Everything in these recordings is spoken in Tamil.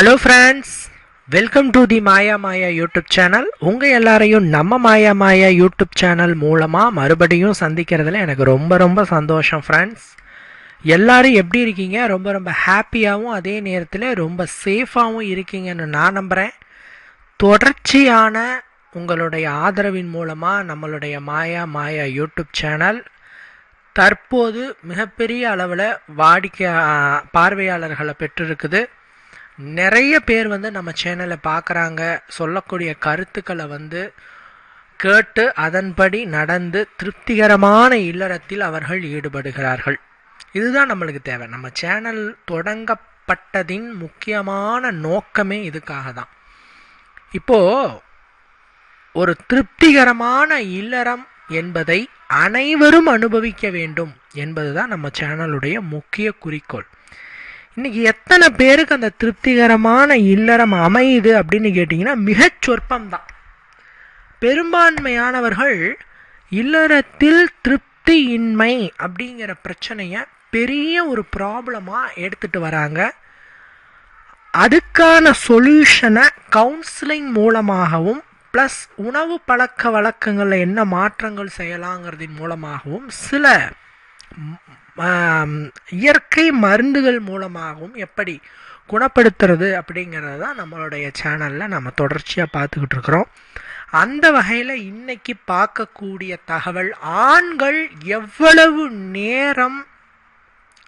Hello friends welcome to the Maya Maya YouTube channel உங்கள் எல்லாரையும் நம்ம மாயா மாயா யூடியூப் சேனல் மூலமாக மறுபடியும் சந்திக்கிறதுல எனக்கு ரொம்ப ரொம்ப சந்தோஷம் ஃப்ரெண்ட்ஸ் எல்லாரும் எப்படி இருக்கீங்க? ரொம்ப ரொம்ப ஹாப்பியாகவும் அதே நேரத்தில் ரொம்ப சேஃபாகவும் இருக்கீங்கன்னு நான் நம்புகிறேன் தொடர்ச்சியான உங்களுடைய ஆதரவின் மூலமாக நம்மளுடைய மாயா மாயா யூடியூப் சேனல் தற்போது மிகப்பெரிய அளவில் வாடிக்கை பார்வையாளர்களை பெற்றிருக்குது. நிறைய பேர் வந்து நம்ம சேனலை பார்க்குறாங்க. சொல்லக்கூடிய கருத்துக்களை வந்து கேட்டு அதன்படி நடந்து திருப்திகரமான இல்லறத்தில் அவர்கள் ஈடுபடுகிறார்கள். இதுதான் நம்மளுக்கு தேவை. நம்ம சேனல் தொடங்கப்பட்டதின் முக்கியமான நோக்கமே இதுக்காக தான். இப்போது ஒரு திருப்திகரமான இல்லறம் என்பதை அனைவரும் அனுபவிக்க வேண்டும் என்பது தான் நம்ம சேனலுடைய முக்கிய குறிக்கோள். இன்னைக்கு எத்தனை பேருக்கு அந்த திருப்திகரமான இல்லறம் அமையுது அப்படின்னு கேட்டிங்கன்னா மிகச் சொற்பம்தான். பெரும்பான்மையானவர்கள் இல்லறத்தில் திருப்தியின்மை அப்படிங்கிற பிரச்சனையை பெரிய ஒரு ப்ராப்ளமாக எடுத்துகிட்டு வராங்க. அதுக்கான சொல்யூஷனை கவுன்சிலிங் மூலமாகவும் ப்ளஸ் உணவு பழக்க வழக்கங்களில் என்ன மாற்றங்கள் செய்யலாங்கிறதின் மூலமாகவும் சில இயற்கை மருந்துகள் மூலமாகவும் எப்படி குணப்படுத்துறது அப்படிங்கிறது தான் நம்மளுடைய சேனலில் நம்ம தொடர்ச்சியாக பார்த்துக்கிட்டு இருக்கிறோம். அந்த வகையில் இன்னைக்கு பார்க்கக்கூடிய தகவல் ஆண்கள் எவ்வளவு நேரம்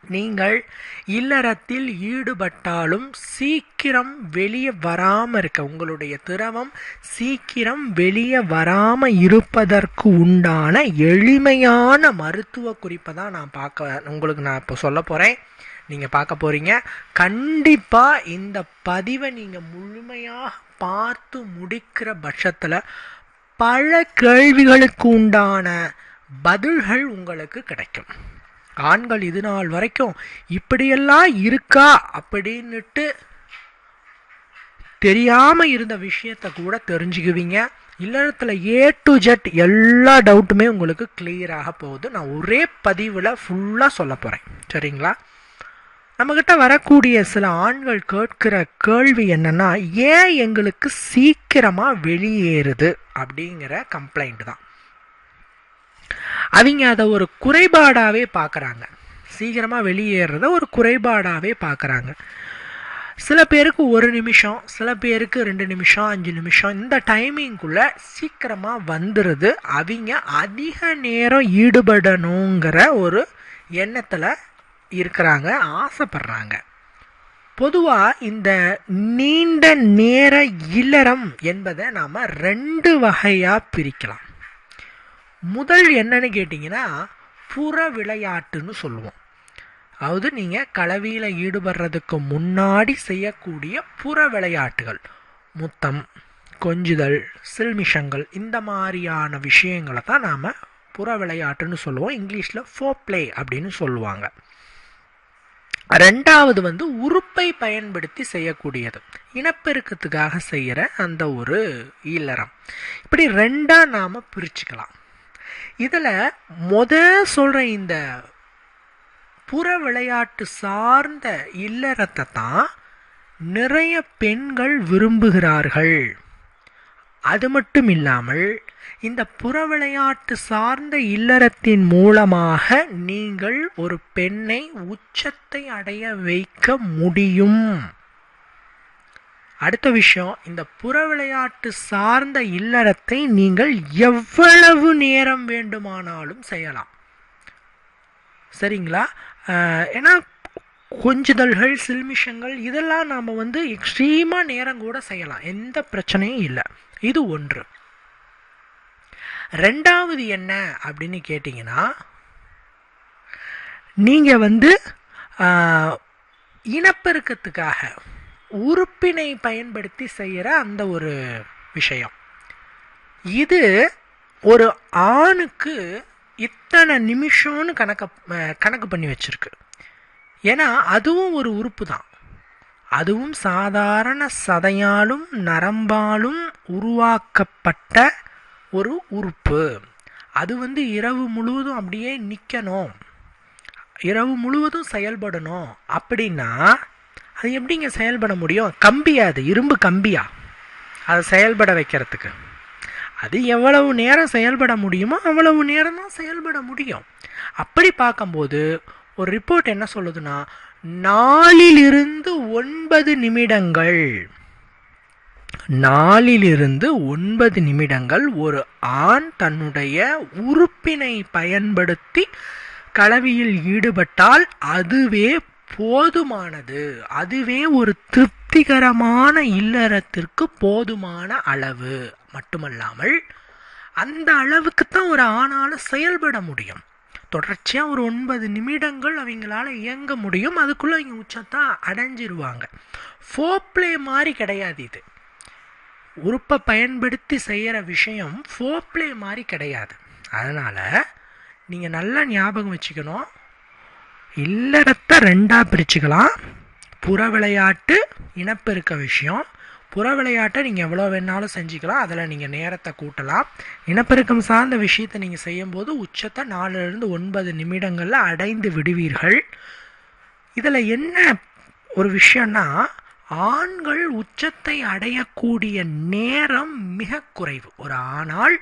நீங்கள் இல்லறத்தில் ஈடுபட்டாலும் சீக்கிரம் வெளியே வராமல் இருக்க உங்களுடைய திரவம் சீக்கிரம் வெளியே வராமல் இருப்பதற்கு உண்டான எளிமையான மருத்துவ குறிப்பை தான் நான் பார்க்க உங்களுக்கு நான் இப்போ சொல்ல போகிறேன் நீங்கள் பார்க்க போகிறீங்க கண்டிப்பாக இந்த பதிவை நீங்கள் முழுமையாக பார்த்து முடிக்கிற பட்சத்தில் பல கேள்விகளுக்கு உண்டான பதில்கள் உங்களுக்கு கிடைக்கும். ஆண்கள் இது நாள் வரைக்கும் இப்படியெல்லாம் இருக்கா அப்படின்னுட்டு தெரியாமல் இருந்த விஷயத்த கூட தெரிஞ்சுக்குவீங்க. இல்லத்தில் ஏ டு ஜெட் எல்லா டவுட்டுமே உங்களுக்கு கிளியராக போகுது. நான் ஒரே பதிவில் ஃபுல்லாக சொல்ல போகிறேன் சரிங்களா? நம்மக்கிட்ட வரக்கூடிய சில ஆண்கள் கேட்கிற கேள்வி என்னென்னா ஏன் எங்களுக்கு சீக்கிரமாக வெளியேறுது அப்படிங்கிற கம்ப்ளைண்ட் தான். அவங்க அதை ஒரு குறைபாடாகவே பார்க்குறாங்க. சீக்கிரமாக வெளியேறத ஒரு குறைபாடாகவே பார்க்குறாங்க. சில பேருக்கு ஒரு நிமிஷம் சில பேருக்கு ரெண்டு நிமிஷம் அஞ்சு நிமிஷம் இந்த டைமிங்குள்ளே சீக்கிரமாக வந்துடுது அவங்க அதிக நேரம் ஈடுபடணுங்கிற ஒரு எண்ணத்தில் இருக்கிறாங்க ஆசைப்படுறாங்க. பொதுவாக இந்த நீண்ட நேர இல்லறம் என்பதை நாம் ரெண்டு வகையாக பிரிக்கலாம். முதல் என்னன்னு கேட்டிங்கன்னா புற விளையாட்டுன்னு சொல்லுவோம். அதாவது நீங்கள் கலவியில் ஈடுபடுறதுக்கு முன்னாடி செய்யக்கூடிய புற விளையாட்டுகள் முத்தம் கொஞ்சுதல் சில்மிஷங்கள் இந்த மாதிரியான விஷயங்களை தான் நாம் புற விளையாட்டுன்னு சொல்லுவோம். இங்கிலீஷில் ஃபோ பிளே அப்படின்னு சொல்லுவாங்க. ரெண்டாவது வந்து உறுப்பை பயன்படுத்தி செய்யக்கூடியது. இனப்பெருக்கத்துக்காக செய்கிற அந்த ஒரு ஈலரம் இப்படி ரெண்டாக நாம் பிரிச்சுக்கலாம். இதில் முத சொல்கிற இந்த புற விளையாட்டு சார்ந்த இல்லறத்தை தான் நிறைய பெண்கள் விரும்புகிறார்கள். அது மட்டும் இல்லாமல் இந்த புற விளையாட்டு சார்ந்த இல்லறத்தின் மூலமாக நீங்கள் ஒரு பெண்ணை உச்சத்தை அடைய வைக்க முடியும். அடுத்த விஷயம் இந்த புற விளையாட்டு சார்ந்த இல்லறத்தை நீங்கள் எவ்வளவு நேரம் வேண்டுமானாலும் செய்யலாம். சரிங்களா? ஏன்னா கொஞ்சுதல்கள் சில்மிஷங்கள் இதெல்லாம் நாம் வந்து எக்ஸ்ட்ரீமாக நேரம் கூட செய்யலாம். எந்த பிரச்சனையும் இல்லை. இது ஒன்று. ரெண்டாவது என்ன அப்படின்னு கேட்டிங்கன்னா நீங்கள் வந்து இனப்பெருக்கத்துக்காக உறுப்பினை பயன்படுத்தி செய்கிற அந்த ஒரு விஷயம். இது ஒரு ஆணுக்கு இத்தனை நிமிஷம்னு கணக்க கணக்கு பண்ணி வச்சிருக்கு. ஏன்னா அதுவும் ஒரு உறுப்பு தான். அதுவும் சாதாரண சதையாலும் நரம்பாலும் உருவாக்கப்பட்ட ஒரு உறுப்பு. அது வந்து இரவு முழுவதும் அப்படியே நிற்கணும் இரவு முழுவதும் செயல்படணும். அப்படின்னா அது எப்படிங்க செயல்பட முடியும்? கம்பியா அது? இரும்பு கம்பியா? அதை செயல்பட வைக்கிறதுக்கு. அது எவ்வளவு நேரம் செயல்பட முடியுமோ அவ்வளவு நேரம் தான் செயல்பட முடியும். அப்படி பார்க்கும்போது ஒரு ரிப்போர்ட் என்ன சொல்லுதுன்னா நாலிலிருந்து ஒன்பது நிமிடங்கள். நாலிலிருந்து ஒன்பது நிமிடங்கள் ஒரு ஆண் தன்னுடைய உறுப்பினை பயன்படுத்தி கலவியில் ஈடுபட்டால் அதுவே போதுமானது. அதுவே ஒரு திருப்திகரமான இல்லறத்திற்கு போதுமான அளவு. மட்டுமல்லாமல் அந்த அளவுக்கு தான் ஒரு ஆணால் செயல்பட முடியும். தொடர்ச்சியாக ஒரு ஒன்பது நிமிடங்கள் அவங்களால இயங்க முடியும். அதுக்குள்ளே அவங்க உச்சத்தான் அடைஞ்சிருவாங்க. ஃபோப்ளே மாதிரி கிடையாது இது. உறுப்பை பயன்படுத்தி செய்கிற விஷயம் ஃபோப்ளே மாதிரி கிடையாது. அதனால் நீங்கள் நல்லா ஞாபகம் வச்சுக்கணும். இல்லறத்தை ரெண்டாக பிரிச்சுக்கலாம். புற விளையாட்டு இனப்பெருக்க விஷயம். புற விளையாட்டை நீங்கள் எவ்வளோ வேணாலும் செஞ்சுக்கலாம். அதில் நீங்கள் நேரத்தை கூட்டலாம். இனப்பெருக்கம் சார்ந்த விஷயத்தை நீங்கள் செய்யும்போது உச்சத்தை நாலுலேருந்து ஒன்பது நிமிடங்களில் அடைந்து விடுவீர்கள். இதில் என்ன ஒரு விஷயம்னா ஆண்கள் உச்சத்தை அடையக்கூடிய நேரம் மிக குறைவு. ஒரு ஆணால்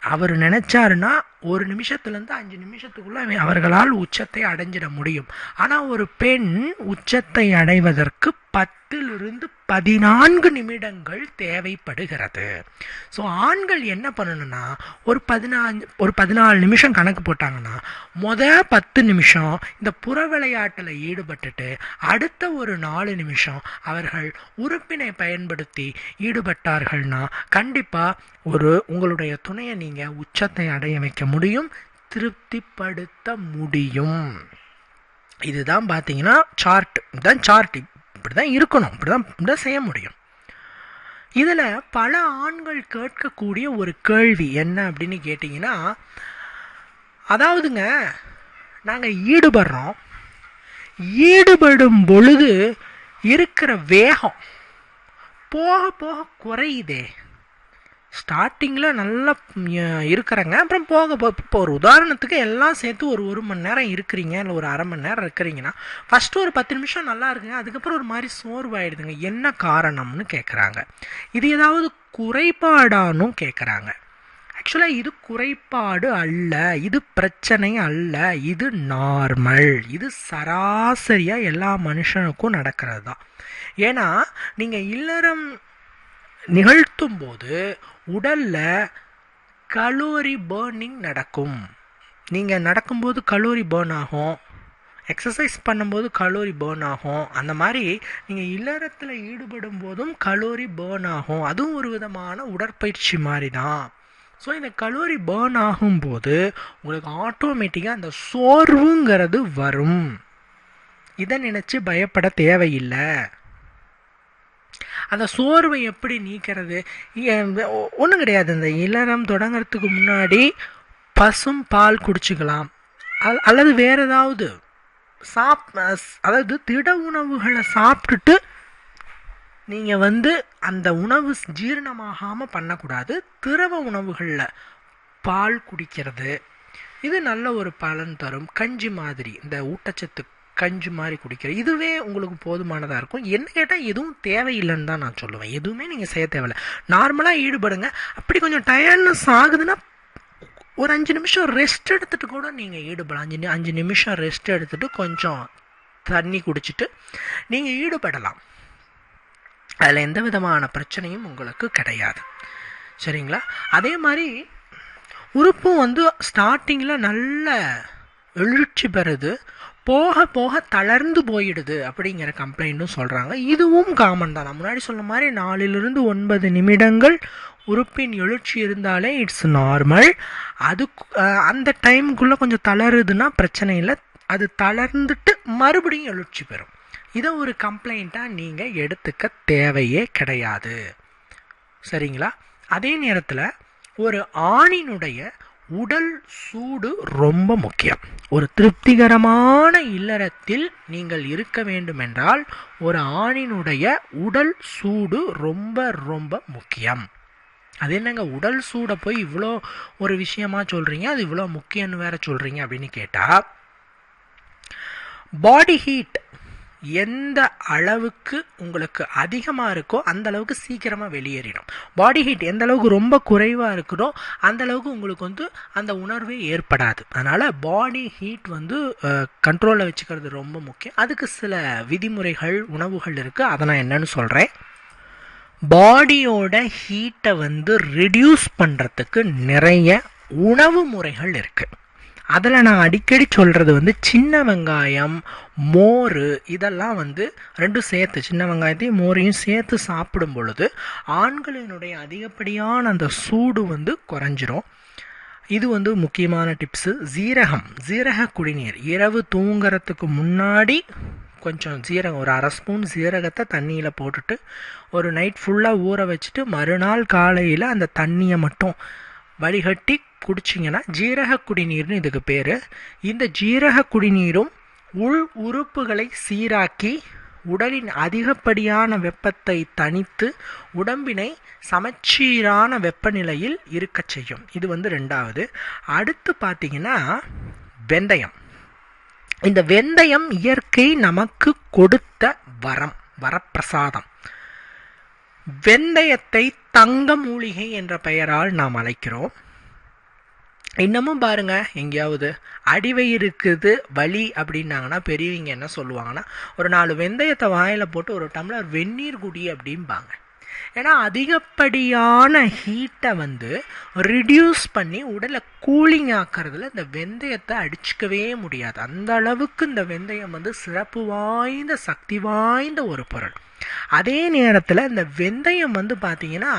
அவர் நினச்சாருன்னா ஒரு நிமிஷத்துலேருந்து அஞ்சு நிமிஷத்துக்குள்ளே அவர்களால் உச்சத்தை அடைஞ்சிட முடியும். ஆனால் ஒரு பெண் உச்சத்தை அடைவதற்கு பத்திலிருந்து பதினான்கு நிமிடங்கள் தேவைப்படுகிறது. ஸோ ஆண்கள் என்ன பண்ணணும்னா ஒரு பதினாஞ்சு ஒரு பதினாலு நிமிஷம் கணக்கு போட்டாங்கன்னா மொத பத்து நிமிஷம் இந்த புற விளையாட்டில் ஈடுபட்டுட்டு அடுத்த ஒரு நாலு நிமிஷம் அவர்கள் உறுப்பினை பயன்படுத்தி ஈடுபட்டார்கள்னா கண்டிப்பாக ஒரு உங்களுடைய துணையை நீங்கள் உச்சத்தை அடைய வைக்க முடியும் முடியும் திருப்திப்படுத்த முடியும். இதுதான் பார்த்தீங்கன்னா சார்ட் இதுதான் சார்ட் இப்படி தான் இருக்கணும். இப்படி தான் இப்படி தான் செய்ய முடியும். இதில் பல ஆண்கள் கேட்கக்கூடிய ஒரு கேள்வி என்ன அப்படின்னு கேட்டிங்கன்னா அதாவதுங்க நாங்கள் ஈடுபடுறோம். ஈடுபடும் பொழுது இருக்கிற வேகம் போக போக குறையுதே. ஸ்டார்டிங்கில் நல்லா இருக்கிறங்க. அப்புறம் போக இப்போ ஒரு உதாரணத்துக்கு எல்லாம் சேர்த்து ஒரு ஒரு மணி நேரம் இருக்கிறீங்க இல்லை ஒரு அரை மணி நேரம் இருக்கிறீங்கன்னா ஃபஸ்ட்டு ஒரு பத்து நிமிஷம் நல்லா இருக்குங்க அதுக்கப்புறம் ஒரு மாதிரி சோர்வாயிடுதுங்க. என்ன காரணம்னு கேட்குறாங்க இது ஏதாவது குறைபாடானும் கேட்குறாங்க ஆக்சுவலாக இது குறைபாடு அல்ல இது பிரச்சனை அல்ல இது நார்மல் இது சராசரியாக எல்லா மனுஷனுக்கும் நடக்கிறது தான் ஏன்னா நீங்கள் இல்லறம் நிகழ்த்தும் போது உடலில் கலோரி பேர்னிங் நடக்கும். நீங்கள் நடக்கும்போது கலோரி பேர்ன் ஆகும். எக்ஸசைஸ் பண்ணும்போது கலோரி பேர்ன் ஆகும். அந்த மாதிரி நீங்கள் இல்லறத்தில் ஈடுபடும் போதும் கலோரி பேர்ன் ஆகும். அதுவும் ஒரு விதமான உடற்பயிற்சி மாதிரி தான். ஸோ இந்த கலோரி பேர்ன் ஆகும்போது உங்களுக்கு ஆட்டோமேட்டிக்காக அந்த சோர்வுங்கிறது வரும். இதை நினச்சி பயப்பட தேவையில்லை. அந்த சோர்வை எப்படி நீக்கிறது? ஒன்றும் கிடையாது. இந்த இளரம் தொடங்கிறதுக்கு முன்னாடி பசும் பால் குடிச்சுக்கலாம். அல்லது வேறு ஏதாவது சாப் அதாவது திட உணவுகளை சாப்பிட்டுட்டு நீங்கள் வந்து அந்த உணவு ஜீரணமாகாமல் பண்ணக்கூடாது. திரவ உணவுகளில் பால் குடிக்கிறது. இது நல்ல ஒரு பலன் தரும். கஞ்சி மாதிரி இந்த ஊட்டச்சத்து கஞ்சி மாதிரி குடிக்கிற. இதுவே உங்களுக்கு போதுமானதாக இருக்கும். என்ன கேட்டால் எதுவும் தேவையில்லைன்னு தான் நான் சொல்லுவேன். எதுவுமே நீங்கள் செய்ய தேவையில்லை. நார்மலாக ஈடுபடுங்க. அப்படி கொஞ்சம் டயர்ட்னஸ் ஆகுதுன்னா ஒரு அஞ்சு நிமிஷம் ரெஸ்ட் எடுத்துகிட்டு கூட நீங்கள் ஈடுபடலாம். அஞ்சு அஞ்சு நிமிஷம் ரெஸ்ட் எடுத்துகிட்டு கொஞ்சம் தண்ணி குடிச்சிட்டு நீங்கள் ஈடுபடலாம். அதில் எந்த விதமான பிரச்சனையும் உங்களுக்கு கிடையாது. சரிங்களா? அதே மாதிரி உறுப்பும் வந்து ஸ்டார்டிங்கில் நல்ல எழுச்சி பெறுது. போக போக தளர்ந்து போயிடுது அப்படிங்கிற கம்ப்ளைண்ட்டும் சொல்கிறாங்க இதுவும் காமன் தான். நான் முன்னாடி சொன்ன மாதிரி நாலிலிருந்து ஒன்பது நிமிடங்கள் உறுப்பின் எழுச்சி இருந்தாலே இட்ஸ் நார்மல் அது அந்த டைமுக்குள்ளே கொஞ்சம் தளருதுன்னா பிரச்சனை இல்லை. அது தளர்ந்துட்டு மறுபடியும் எழுச்சி பெறும். இதை ஒரு கம்ப்ளைண்ட்டாக நீங்கள் எடுத்துக்க தேவையே கிடையாது. சரிங்களா? அதே நேரத்தில் ஒரு ஆணினுடைய உடல் சூடு ரொம்ப முக்கியம். ஒரு திருப்திகரமான இல்லறத்தில் நீங்கள் இருக்க வேண்டுமென்றால் ஒரு ஆணினுடைய உடல் சூடு ரொம்ப ரொம்ப முக்கியம். அது என்னங்க? உடல் சூடை போய் இவ்வளோ ஒரு விஷயமா சொல்கிறீங்க அது இவ்வளோ முக்கியம்னு வேற சொல்கிறீங்க அப்படின்னு கேட்டால் பாடி ஹீட் எந்த அளவுக்கு உங்களுக்கு அதிகமாக இருக்கோ அந்த அளவுக்கு சீக்கிரமாக வெளியேறிடும். பாடி ஹீட் எந்த அளவுக்கு ரொம்ப குறைவாக இருக்குதோ அந்த அளவுக்கு உங்களுக்கு வந்து அந்த உணர்வே ஏற்படாது. அதனால் பாடி ஹீட் வந்து கண்ட்ரோலில் வச்சுக்கிறது ரொம்ப முக்கியம். அதுக்கு சில விதிமுறைகள் உணவுகள் இருக்குது அதை நான் என்னன்னு சொல்கிறேன் பாடியோட ஹீட்டை வந்து ரிடியூஸ் பண்ணுறதுக்கு நிறைய உணவு முறைகள் இருக்குது அதில் நான் அடிக்கடி சொல்கிறது வந்து சின்ன வெங்காயம் மோர் இதெல்லாம் வந்து ரெண்டும் சேர்த்து சின்ன வெங்காயத்தையும் மோரையும் சேர்த்து சாப்பிடும் பொழுது ஆண்களினுடைய அதிகப்படியான அந்த சூடு வந்து குறைஞ்சிரும். இது வந்து முக்கியமான டிப்ஸு. ஜீரகம் ஜீரக குடிநீர். இரவு தூங்குறதுக்கு முன்னாடி கொஞ்சம் ஜீரகம் ஒரு அரை ஸ்பூன் ஜீரகத்தை தண்ணியில் போட்டுட்டு ஒரு நைட் ஃபுல்லாக ஊற வச்சுட்டு மறுநாள் காலையில் அந்த தண்ணியை மட்டும் வடிகட்டி குடிச்சிங்கன்னா ஜீரக குடிநீர்னு இதுக்கு பேர். இந்த ஜீரக குடிநீரும் உள் உறுப்புகளை சீராக்கி உடலின் அதிகப்படியான வெப்பத்தை தணித்து உடம்பினை சமச்சீரான வெப்பநிலையில் இருக்கச் செய்யும். இது வந்து ரெண்டாவது. அடுத்து பார்த்தீங்கன்னா வெந்தயம். இந்த வெந்தயம் இயற்கை நமக்கு கொடுத்த வரம் வரப்பிரசாதம். வெந்தயத்தை தங்க மூலிகை என்ற பெயரால் நாம் அழைக்கிறோம். இன்னமும் பாருங்க எங்கேயாவது அடிவயிறுக்குது வலி அப்படின்னாங்கன்னா பெரியவங்க என்ன சொல்லுவாங்கன்னா ஒரு நாலு வெந்தயத்தை வாயில் போட்டு ஒரு டம்ளர் வெந்நீர் குடி அப்படிம்பாங்க. ஏன்னா அதிகப்படியான ஹீட்டை வந்து ரிடியூஸ் பண்ணி உடலை கூலிங் ஆக்கிறதுல இந்த வெந்தயத்தை அடிச்சுக்கவே முடியாது. அந்த அளவுக்கு இந்த வெந்தயம் வந்து சிறப்பு வாய்ந்த சக்தி வாய்ந்த ஒரு பொருள். அதே நேரத்தில் இந்த வெந்தயம் வந்து பார்த்தீங்கன்னா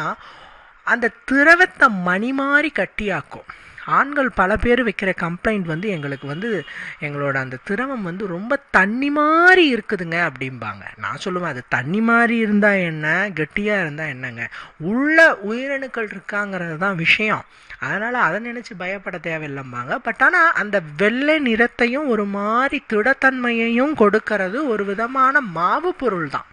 அந்த திரவத்தை மணி மாதிரி கட்டியாக்கும். ஆண்கள் பல பேர் வைக்கிற கம்ப்ளைண்ட் வந்து எங்களுக்கு வந்து எங்களோட அந்த திரவம் வந்து ரொம்ப தண்ணி மாதிரி இருக்குதுங்க அப்படிம்பாங்க. நான் சொல்லுவேன் அது தண்ணி மாதிரி இருந்தால் என்ன கெட்டியாக இருந்தால் என்னங்க. உள்ள உயிரணுக்கள் இருக்காங்கிறது தான் விஷயம். அதனால் அதை நினச்சி பயப்பட தேவையில்லைம்பாங்க. பட் ஆனால் அந்த வெள்ளை நிறத்தையும் ஒரு மாதிரி திடத்தன்மையையும் கொடுக்கறது ஒரு விதமான மாவு பொருள் தான்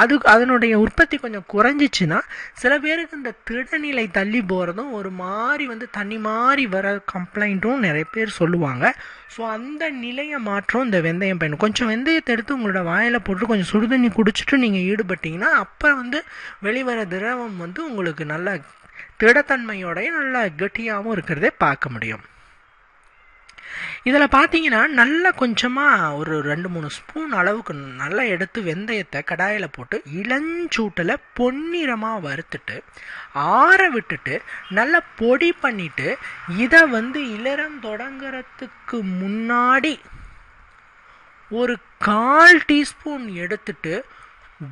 அது அதனுடைய உற்பத்தி கொஞ்சம் குறைஞ்சிச்சுன்னா சில பேருக்கு இந்த திடநிலை தள்ளி போகிறதும் ஒரு மாதிரி வந்து தண்ணி மாதிரி வர கம்ப்ளைண்ட்டும் நிறைய பேர் சொல்லுவாங்க. ஸோ அந்த நிலையை மாற்றம் இந்த வெந்தயம் பயணம் கொஞ்சம் வெந்தயத்தை எடுத்து உங்களோட வாயில் போட்டு கொஞ்சம் சுடுதண்ணி குடிச்சிட்டு நீங்கள் ஈடுபட்டிங்கன்னா அப்போ வந்து வெளிவர திரவம் வந்து உங்களுக்கு நல்லா திடத்தன்மையோடையும் நல்லா கெட்டியாகவும் இருக்கிறதே பார்க்க முடியும். இதில் பார்த்தீங்கன்னா நல்லா கொஞ்சமாக ஒரு ரெண்டு மூணு ஸ்பூன் அளவுக்கு நல்லா எடுத்து வெந்தயத்தை கடாயில் போட்டு இளஞ்சூட்டில் பொன்னிறமாக வறுத்துட்டு ஆற விட்டுட்டு நல்லா பொடி பண்ணிவிட்டு இதை வந்து இளரம் தொடங்குறதுக்கு முன்னாடி ஒரு கால் டீஸ்பூன் எடுத்துட்டு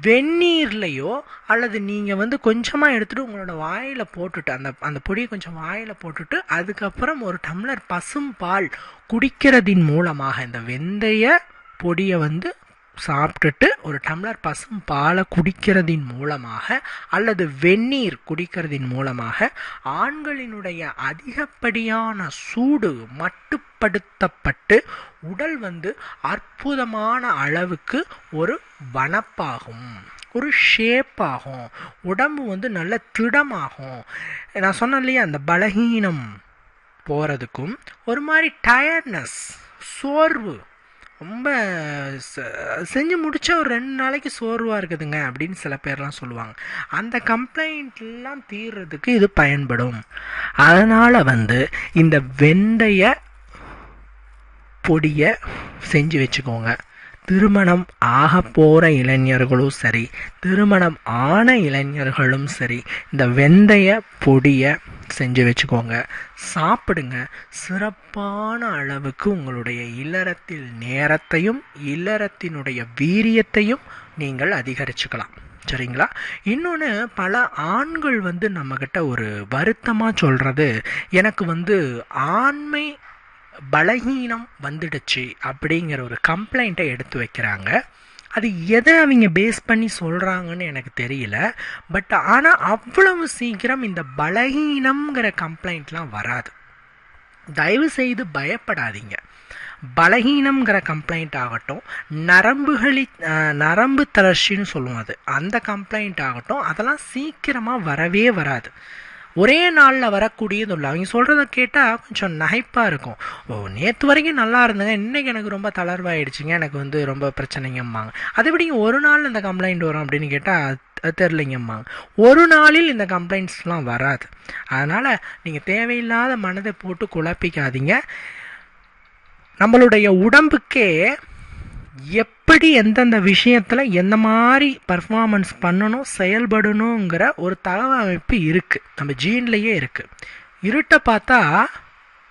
வெந்நீர்லையோ அல்லது நீங்கள் வந்து கொஞ்சமாக எடுத்துகிட்டு உங்களோட வாயில் போட்டுட்டு அந்த அந்த பொடியை கொஞ்சம் வாயில் போட்டுட்டு அதுக்கப்புறம் ஒரு டம்ளர் பசும் பால் குடிக்கிறதின் மூலமாக இந்த வெந்தய பொடியை வந்து சாப்பிட்டுட்டு ஒரு டம்ளர் பசும் பாலை குடிக்கிறதின் மூலமாக அல்லது வெந்நீர் குடிக்கிறதின் மூலமாக ஆண்களினுடைய அதிகப்படியான சூடு மட்டுப்படுத்தப்பட்டு உடல் வந்து அற்புதமான அளவுக்கு ஒரு வனப்பாகும் ஒரு ஷேப் ஆகும் உடம்பு வந்து நல்ல திடமாகும். நான் சொன்னேன் இல்லையா அந்த பலகீனம் போகிறதுக்கும் ஒரு மாதிரி டயர்ட்னஸ் சோர்வு ரொம்ப செஞ்சு முடித்தா ஒரு ரெண்டு நாளைக்கு சோர்வாக இருக்குதுங்க அப்படின்னு சில பேர்லாம் சொல்லுவாங்க. அந்த கம்ப்ளைண்ட்லாம் தீர்றதுக்கு இது பயன்படும். அதனால் வந்து இந்த வெந்தய பொடியை செஞ்சு வச்சுக்கோங்க. திருமணம் ஆக போகிற இளைஞர்களும் சரி திருமணம் ஆன இளைஞர்களும் சரி இந்த வெந்தய பொடியை செஞ்சு வச்சுக்கோங்க. சாப்பிடுங்க. சிறப்பான அளவுக்கு உங்களுடைய இல்லறத்தில் நேரத்தையும் இல்லறத்தினுடைய வீரியத்தையும் நீங்கள் அதிகரிச்சுக்கலாம். சரிங்களா? இன்னொன்று பல ஆண்கள் வந்து நம்மக்கிட்ட ஒரு வருத்தமாக சொல்கிறது எனக்கு வந்து ஆண்மை பலகீனம் வந்துடுச்சு அப்படிங்கிற ஒரு கம்ப்ளைண்ட்டை எடுத்து வைக்கிறாங்க. அது எதை அவங்க பேஸ் பண்ணி சொல்கிறாங்கன்னு எனக்கு தெரியல. பட் ஆனால் அவ்வளவு சீக்கிரம் இந்த பலகீனம்ங்கிற கம்ப்ளைண்ட்லாம் வராது. தயவு செய்து பயப்படாதீங்க. பலகீனம்ங்கிற கம்ப்ளைண்ட் ஆகட்டும் நரம்புகளி நரம்பு தளர்ச்சின்னு சொல்லுவோம் அது. அந்த கம்ப்ளைண்ட் ஆகட்டும் அதெல்லாம் சீக்கிரமாக வரவே வராது. ஒரே நாளில் வரக்கூடியது இல்லை. அவங்க சொல்கிறத கேட்டால் கொஞ்சம் நகைப்பாக இருக்கும். ஓ நேற்று வரைக்கும் நல்லா இருந்தேங்க. இன்றைக்கி எனக்கு ரொம்ப தளர்வாயிடுச்சுங்க. எனக்கு வந்து ரொம்ப பிரச்சனைங்கம்மாங்க. அதை எப்படிங்க ஒரு நாள் இந்த கம்ப்ளைண்ட் வரும் அப்படின்னு கேட்டால் அது தெரிலிங்கம்மாங்க ஒரு நாளில் இந்த கம்ப்ளைண்ட்ஸ்லாம் வராது. அதனால் நீங்கள் தேவையில்லாத மனதை போட்டு குழப்பிக்காதீங்க. நம்மளுடைய உடம்புக்கே எப்படி எந்தெந்த விஷயத்தில் எந்த மாதிரி பர்ஃபார்மன்ஸ் பண்ணணும் செயல்படணுங்கிற ஒரு தகவமைப்பு இருக்குது நம்ம ஜீன்லேயே இருக்குது இருட்டை பார்த்தா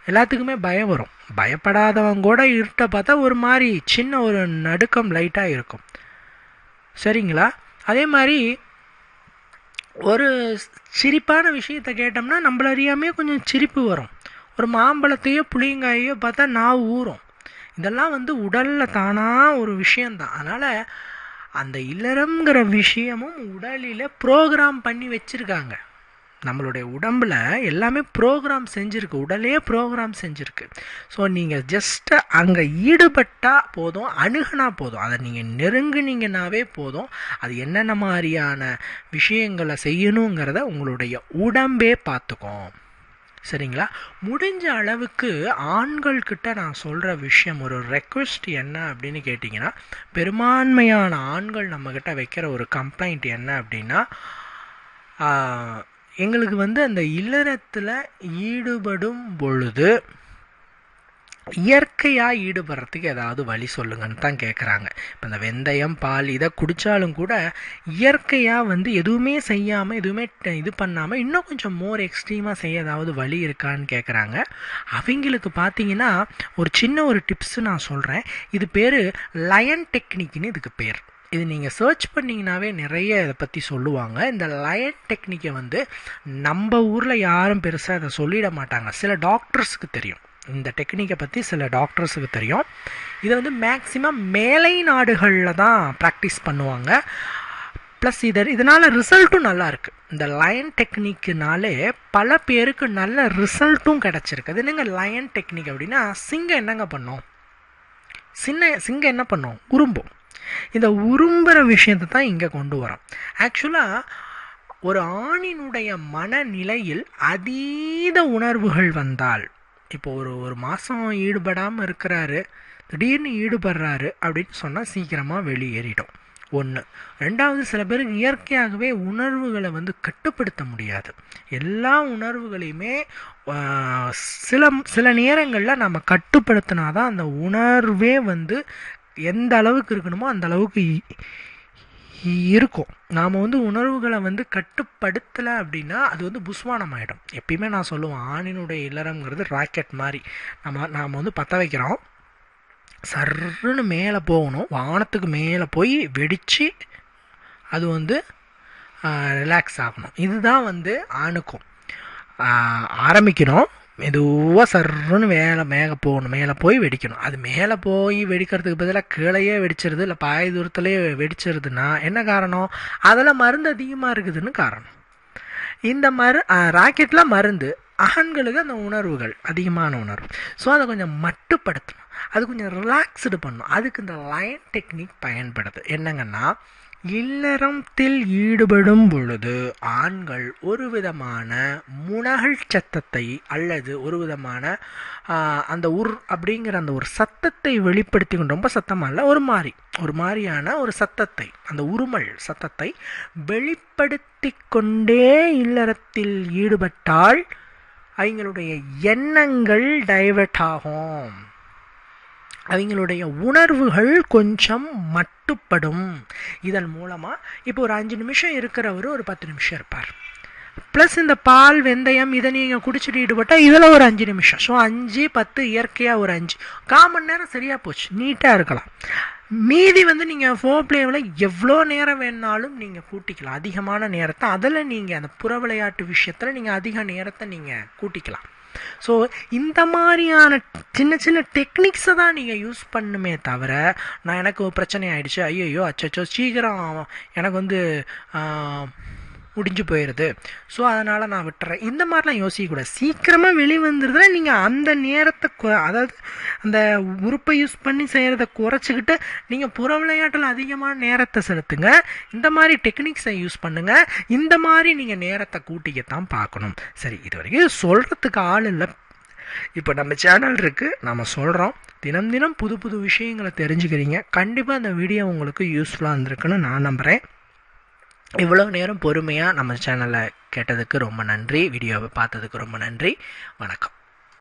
எல்லாத்துக்குமே பயம் வரும். பயப்படாதவங்க கூட இருட்டை பார்த்தா ஒரு மாதிரி சின்ன ஒரு நடுக்கம் லைட்டாக இருக்கும். சரிங்களா? அதே மாதிரி ஒரு சிரிப்பான விஷயத்தை கேட்டோம்னா நம்மள அறியாமே கொஞ்சம் சிரிப்பு வரும். ஒரு மாம்பழத்தையோ புளியங்காயோ பார்த்தா நான் ஊறும். இதெல்லாம் வந்து உடலில் தானாக ஒரு விஷயந்தான் அதனால் அந்த இல்லறம்ங்கிற விஷயமும் உடலில் ப்ரோக்ராம் பண்ணி வச்சுருக்காங்க. நம்மளுடைய உடம்பில் எல்லாமே ப்ரோக்ராம் செஞ்சுருக்கு. உடலே ப்ரோக்ராம் செஞ்சுருக்கு. ஸோ நீங்கள் ஜஸ்ட்டு அங்கே ஈடுபட்டால் போதும் அணுகுனா போதும். அதை நீங்கள் நெருங்குனீங்கனாவே போதும். அது என்னென்ன மாதிரியான விஷயங்களை செய்யணுங்கிறத உங்களுடைய உடம்பே பார்த்துக்கும். சரிங்களா? முடிஞ்ச அளவுக்கு ஆண்கள்கிட்ட நான் சொல்கிற விஷயம் ஒரு ரெக்வெஸ்ட் என்ன அப்படின்னு கேட்டிங்கன்னா பெரும்பான்மையான ஆண்கள் நம்மக்கிட்ட வைக்கிற ஒரு கம்ப்ளைண்ட் என்ன அப்படின்னா எங்களுக்கு வந்து அந்த இல்லறத்தில் ஈடுபடும் பொழுது இயற்கையாக ஈடுபடுறதுக்கு ஏதாவது வழி சொல்லுங்கன்னு தான் கேட்குறாங்க இப்போ இந்த வெந்தயம் பால் இதை குடித்தாலும் கூட இயற்கையாக வந்து எதுவுமே செய்யாமல் எதுவுமே இது பண்ணாமல் இன்னும் கொஞ்சம் மோர் எக்ஸ்ட்ரீமாக செய்ய ஏதாவது வழி இருக்கான்னு கேட்குறாங்க அவங்களுக்கு பார்த்தீங்கன்னா ஒரு சின்ன ஒரு டிப்ஸு நான் சொல்கிறேன் இது பேர் லயன் டெக்னிக்னு இதுக்கு பேர். இது நீங்கள் சர்ச் பண்ணிங்கனாவே நிறைய இதை பற்றி சொல்லுவாங்க. இந்த லயன் டெக்னிக்கை வந்து நம்ம ஊரில் யாரும் பெருசாக இதை சொல்லிட மாட்டாங்க. சில டாக்டர்ஸுக்கு தெரியும். இந்த டெக்னிக்கை பற்றி சில டாக்டர்ஸுக்கு தெரியும். இதை வந்து மேக்ஸிமம் மேலை நாடுகளில் தான் ப்ராக்டிஸ் பண்ணுவாங்க. ப்ளஸ் இதை இதனால் ரிசல்ட்டும் நல்லாயிருக்கு இந்த லயன் டெக்னிக்குனாலே பல பேருக்கு நல்ல ரிசல்ட்டும் கிடச்சிருக்கு. அது என்னங்க லயன் டெக்னிக் அப்படின்னா சிங்கம் என்னங்க பண்ணும்? சின்ன சிங்கம் என்ன பண்ணும்? உரும்பும் இந்த உரும்புற விஷயத்தை தான் இங்கே கொண்டு வரோம். ஆக்சுவலாக ஒரு ஆணினுடைய மனநிலையில் அதீத உணர்வுகள் வந்தால் இப்போ ஒரு ஒரு மாதம் ஈடுபடாமல் இருக்கிறாரு திடீர்னு ஈடுபடுறாரு அப்படின்னு சொன்னால் சீக்கிரமாக வெளியேறிடும். ஒன்று ரெண்டாவது சில பேருக்கு இயற்கையாகவே உணர்வுகளை வந்து கட்டுப்படுத்த முடியாது. எல்லா உணர்வுகளையுமே சில சில நேரங்களில் நம்ம கட்டுப்படுத்தினா தான் அந்த உணர்வே வந்து எந்த அளவுக்கு இருக்கணுமோ அந்த அளவுக்கு இருக்கும். நாம் வந்து உணர்வுகளை வந்து கட்டுப்படுத்தலை அப்படின்னா அது வந்து புஸ்வானம் ஆகிடும் எப்பயுமே நான் சொல்லுவேன் ஆணினுடைய இல்லறம்ங்கிறது ராக்கெட் மாதிரி. நம்ம நாம் வந்து பற்ற வைக்கிறோம். சர்ன்னு மேலே போகணும். வானத்துக்கு மேலே போய் வெடித்து அது வந்து ரிலாக்ஸ் ஆகணும். இதுதான் வந்து ஆணுக்கும். ஆரம்பிக்கணும் மெதுவாக சர்ன்னு மேலே மேலே போகணும். மேலே போய் வெடிக்கணும். அது மேலே போய் வெடிக்கிறதுக்கு பதிலாக கீழேயே வெடிச்சிருது இல்லை பாய தூரத்துலேயே வெடிச்சிருதுன்னா என்ன காரணம்? அதில் மருந்து அதிகமாக இருக்குதுன்னு காரணம். இந்த மரு ராக்கெட்டில் மருந்து ஆண்களுக்கு அந்த உணர்வுகள் அதிகமான உணர்வு. ஸோ அதை கொஞ்சம் மட்டுப்படுத்தணும். அது கொஞ்சம் ரிலாக்ஸ்டு பண்ணணும். அதுக்கு இந்த லைன் டெக்னிக் பயன்படுது. என்னங்கன்னா இல்லறத்தில் ஈடுபடும் பொழுது ஆண்கள் ஒரு விதமான முனகல் சத்தத்தை அல்லது ஒரு விதமான அந்த உர் அப்படிங்கிற அந்த ஒரு சத்தத்தை வெளிப்படுத்தி கொண்டு ரொம்ப சத்தமாக இல்லை ஒரு மாதிரி ஒரு மாதிரியான ஒரு சத்தத்தை அந்த உருமல் சத்தத்தை வெளிப்படுத்தி கொண்டே இல்லறத்தில் ஈடுபட்டால் அவங்களுடைய எண்ணங்கள் டைவர்ட் ஆகும். அவங்களுடைய உணர்வுகள் கொஞ்சம் மட்டுப்படும். இதன் மூலமாக இப்போ ஒரு அஞ்சு நிமிஷம் இருக்கிறவர் ஒரு பத்து நிமிஷம் இருப்பார். ப்ளஸ் இந்த பால் வெந்தயம் இதை நீங்கள் குடிச்சிட்டு ஈடுபட்டால் இதில் ஒரு அஞ்சு நிமிஷம். ஸோ அஞ்சு பத்து இயற்கையாக ஒரு அஞ்சு. கால் மணி நேரம் சரியாக போச்சு. நீட்டாக இருக்கலாம். மீதி வந்து நீங்கள் ஃபோ பிளேவில் எவ்வளோ நேரம் வேணாலும் நீங்கள் கூட்டிக்கலாம். அதிகமான நேரத்தை அதில் நீங்கள் அந்த புற விளையாட்டு விஷயத்தில் நீங்கள் அதிக நேரத்தை நீங்கள் கூட்டிக்கலாம். ஸோ இந்த மாதிரியான சின்ன சின்ன டெக்னிக்ஸை தான் நீங்கள் யூஸ் பண்ணுமே தவிர நான் எனக்கு பிரச்சனை ஆயிடுச்சு. ஐயோ அச்சோ சீக்கிரம் எனக்கு வந்து முடிஞ்சு போயிடுது ஸோ அதனால் நான் விட்டுறேன். இந்த மாதிரிலாம் யோசிக்கக்கூடாது. சீக்கிரமாக வெளிவந்துருதுன்னா நீங்கள் அந்த நேரத்தை கொ- அதாவது அந்த உறுப்பை யூஸ் பண்ணி செய்கிறத குறைச்சிக்கிட்டு நீங்கள் புற விளையாட்டில் அதிகமான நேரத்தை செலுத்துங்க. இந்த மாதிரி டெக்னிக்ஸை யூஸ் பண்ணுங்கள் இந்த மாதிரி நீங்கள் நேரத்தை கூட்டிக்கத்தான் பார்க்கணும். சரி இது வரைக்கும் சொல்கிறதுக்கு ஆள் இல்லை. இப்போ நம்ம சேனல் இருக்குது நம்ம சொல்கிறோம் தினம் தினம் புது புது விஷயங்களை தெரிஞ்சுக்கிறீங்க. கண்டிப்பாக அந்த வீடியோ உங்களுக்கு யூஸ்ஃபுல்லாக இருந்திருக்குன்னு நான் நம்புகிறேன் இவ்வளோ நேரம் பொறுமையாக நம்ம சேனலை கேட்டதுக்கு ரொம்ப நன்றி. வீடியோவை பார்த்ததுக்கு ரொம்ப நன்றி. வணக்கம்.